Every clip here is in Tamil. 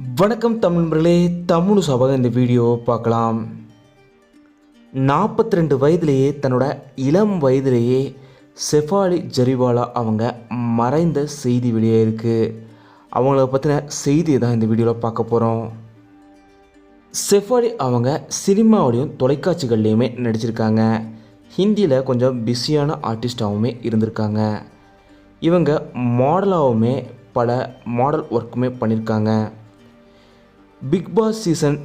வணக்கம் தமிழ் நண்பர்களே தமிழ் சபாக இந்த வீடியோ பார்க்கலாம். நாற்பத்தி ரெண்டு வயதிலேயே தன்னோட இளம் வயதிலேயே செஃபாலி ஜரிவாலா அவங்க மறைந்த செய்தி வெளியே இருக்குது அவங்கள பற்றின செய்தியை தான் இந்த வீடியோவில் பார்க்க போகிறோம் செஃபாலி அவங்க சினிமாவிலையும் தொலைக்காட்சிகள்லேயுமே நடிச்சிருக்காங்க. ஹிந்தியில் கொஞ்சம் பிஸியான ஆர்டிஸ்டாகவுமே இருந்திருக்காங்க. இவங்க மாடலாகவுமே பல மாடல் ஒர்க்குமே பண்ணியிருக்காங்க பிக் பாஸ் சீசன்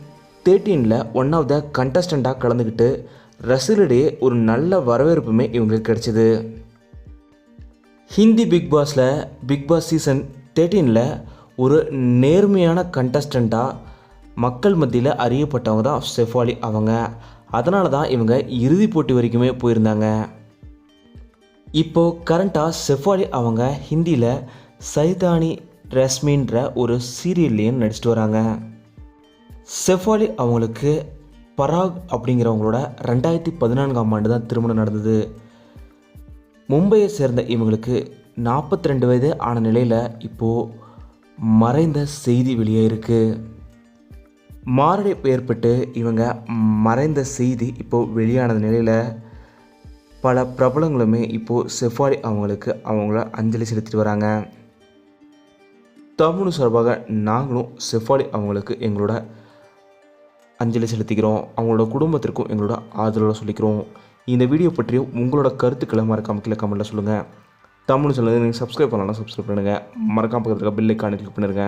தேர்ட்டீனில் ஒன் ஆஃப் த கண்டஸ்டண்ட்டாக கலந்துக்கிட்டு ரசிகர்களிடையே ஒரு நல்ல வரவேற்புமே இவங்களுக்கு கிடைச்சிது. ஹிந்தி பிக் பாஸில் பிக் பாஸ் சீசன் தேர்ட்டீனில் ஒரு நேர்மையான கண்டஸ்டண்ட்டாக மக்கள் மத்தியில் அறியப்பட்டவங்க தான் செஃபாலி அவங்க. அதனால தான் இவங்க இறுதிப் போட்டி வரைக்குமே போயிருந்தாங்க. இப்போது கரண்ட்டாக செஃபாலி அவங்க ஹிந்தியில் சைதானி ரஸ்மின்ற ஒரு சீரியல்லையும் நடிச்சிட்டு வராங்க. செஃபாலி அவங்களுக்கு பராக் அப்படிங்கிறவங்களோட ரெண்டாயிரத்தி பதினான்காம் ஆண்டு தான் திருமணம் நடந்தது. மும்பையை சேர்ந்த இவங்களுக்கு நாற்பத்தி ரெண்டு வயது ஆன நிலையில் இப்போது மறைந்த செய்தி வெளியே இருக்குது மாரடைப்பு ஏற்பட்டு இவங்க மறைந்த செய்தி இப்போது வெளியான நிலையில் பல பிரபலங்களுமே இப்போது செஃபாலி அவங்களுக்கு அவங்கள அஞ்சலி செலுத்திட்டு வராங்க. தமிழ் சார்பாக நாங்களும் செஃபாலி அவங்களுக்கு எங்களோட அஞ்சலி செலுத்திக்கிறோம் அவங்களோட குடும்பத்திற்கும் எங்களோட ஆதரவை சொல்லிக்கிறோம். இந்த வீடியோ பற்றிய உங்களோட கருத்துக்களை மறக்காமல் கீழே கமெண்ட்டில் சொல்லுங்கள் தமிழ் சொல்லுங்கள் நீங்கள் சப்ஸ்கிரைப் பண்ணலாம் சப்ஸ்கிரைப் பண்ணுங்கள் மறக்காமல் பக்கத்தில் பில்லை காணி கிளிக் பண்ணிருங்க